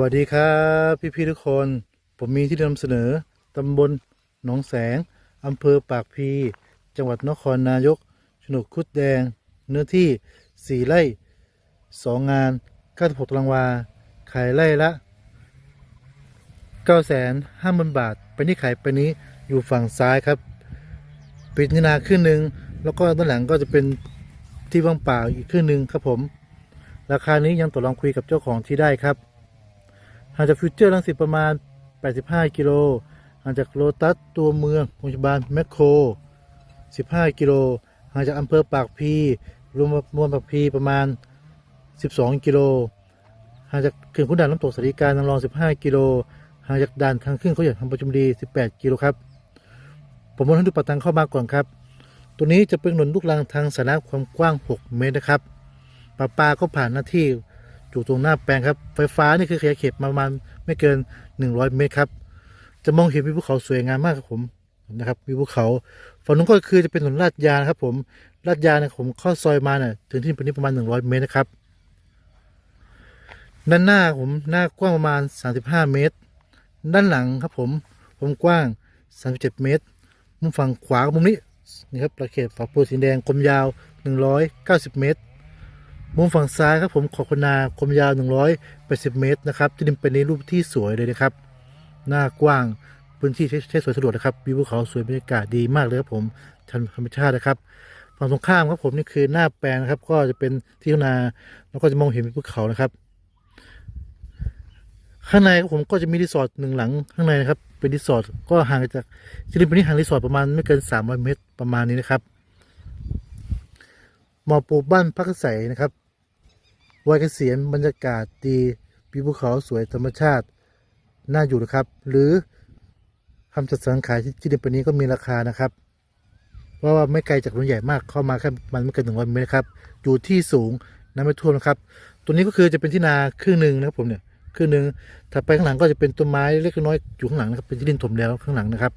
วัสดีครับพี่พี่ๆทุกคน ผมมีที่นำเสนอตำบลหนองแสงอำเภอปากพี จังหวัดนครนายกโฉนดคุดแดง เนื้อที่ 4 ไร่ 2 งาน 96ตารางวา ขายไร่ละ 9 5 0 0 0 0 บาท ไปนี่ขายไปนี้อยู่ฝั่งซ้ายครับ ปิดนินาครึ่งหนึ่ง แล้วก็ด้านหลังก็จะเป็นที่ว่างเปล่าอีกครึ่งหนึ่งครับผม ราคานี้ยังต่อรองคุยกับเจ้าของที่ได้ครับ ห่างจากฟิวเจอร์ลังสิตประมาณ 85 กิโลห่างจากโลตัสตัวเมืองโรงพยาบาลแมคโคร 15 กิโลห่างจากอำเภอปากพีรวมรวมปากพีประมาณ 12 กิโลห่างจากเขื่อนขุนด่านน้ำตกสาริการนางรอง 15 กิโลห่างจากด่านทางขึ้นเขาใหญ่ทางประจุมดี 18 กิโลครับ ผมมาให้ดูปะตังเข้ามาก่อนครับ ตัวนี้จะเป็นถนนลูกรังทางสาระความกว้าง 6 เมตรนะครับประปาก็ผ่านหน้าที่ อยู่ตรงหน้าแปลงครับ ไฟฟ้านี่คือขยายเขตประมาณไม่เกิน 100 เมตรครับ จะมองเห็นวิวภูเขาสวยงามมากครับผมนะครับวิวภูเขาฝั่งนู้นก็คือจะเป็นถนนลาดยางนะครับ ผมลาดยางนี่ยผมเข้าซอยมาเนี่ยถึงที่นี้ประมาณ 100 เมตรนะครับด้านหน้าผมหน้ากว้างประมาณ 35 เมตร ด้านหลังครับผมผมกว้าง 37 เมตร มุมฝั่งขวามุมนี้นี่ครับประเขตฝักบัวสีแดงกลมยาว 190 เมตร มุมฝั่งซ้ายครับผมขอบคุณาคมยาว 180 เมตรนะครับจะดินเป็นในรูปที่สวยเลยนะครับ หน้ากว้างพื้นที่ใช้ใช้สวยสะดวกนะครับวิวภูเขาสวยบรรยากาศดีมากเลยครับผมธรรมชาตินะครับฝั่งตรงข้ามครับผมนี่คือหน้าแปลงนะครับ ก็จะเป็นที่นาแล้วก็จะมองเห็นภูเขานะครับ ข้างในครับผมก็จะมีรีสอร์ทหนึ่งหลังข้างในนะครับ เป็นรีสอร์ทก็ห่างจากที่ดินเป็นที่ห่างรีสอร์ทประมาณไม่เกิน 300 เมตรประมาณนี้นะครับหมอปูบ้านพักอาศัยนะครับ วัยเกษียณบรรยากาศดีวิวภูเขาสวยธรรมชาติน่าอยู่นะครับ หรือทำจัดสรรขายที่ที่ดินปนี้ก็มีราคานะครับเพราะว่าไม่ไกลจากถนนใหญ่มากเข้ามาแค่มันไม่เกินหนึ่งร้อยเมตรครับอยู่ที่สูงน้ำไม่ท่วมนะครับ ตัวนี้ก็คือจะเป็นที่นาครึ่งหนึ่งนะครับผมเนี่ยครึ่งหนึ่งถัดไปข้างหลังก็จะเป็นต้นไม้เล็กน้อยอยู่ข้างหลังนะครับเป็นที่ดินถมแล้วข้างหลังนะครับ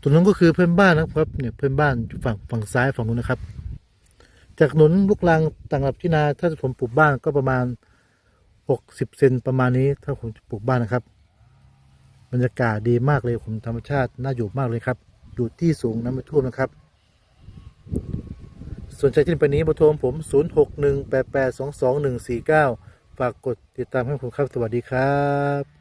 ตัวนั้นก็คือเพื่อนบ้านนะครับเนี่ยเพื่อนบ้านฝั่งฝั่งซ้ายฝั่งนู้นนะครับ จากถนนลูกรังต่างระดับที่นาถ้าผมปลูกบ้านก็ประมาณหกสิบเซนประมาณนี้ถ้าผมปลูกบ้านนะครับ บรรยากาศดีมากเลยผมธรรมชาติน่าอยู่มากเลยครับ อยู่ที่สูงน้ำไม่ท่วมนะครับ สนใจที่ไปนี้บอร์โทรของผม 0 6 1 8 8 2 2 1 4 9 ฝากกดติดตามให้ผมครับ สวัสดีครับ